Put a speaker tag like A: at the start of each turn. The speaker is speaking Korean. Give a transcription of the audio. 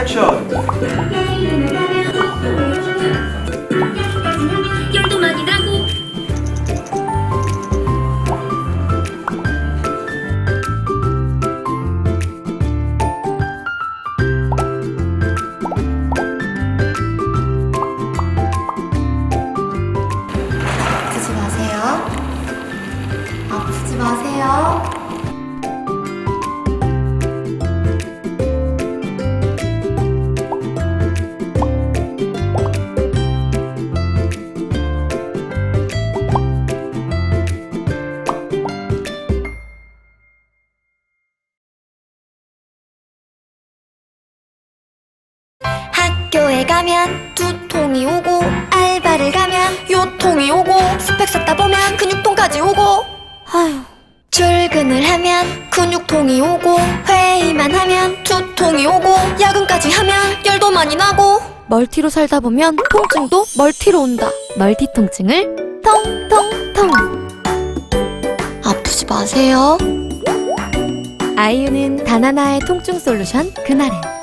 A: 액션!
B: 열도 많이 나고
C: 아프지 마세요. 아프지 마세요. 학교에 가면 두통이 오고 알바를 가면 요통이 오고 스펙 쌓다 보면 근육통까지 오고. 아휴. 출근을 하면 근육통이 오고 회의만 하면 두통이 오고 야근까지 하면 열도 많이 나고. 멀티로 살다 보면 통증도 멀티로 온다. 멀티 통증을 통통통 아프지 마세요. 아이유는 단 하나의 통증 솔루션 그날은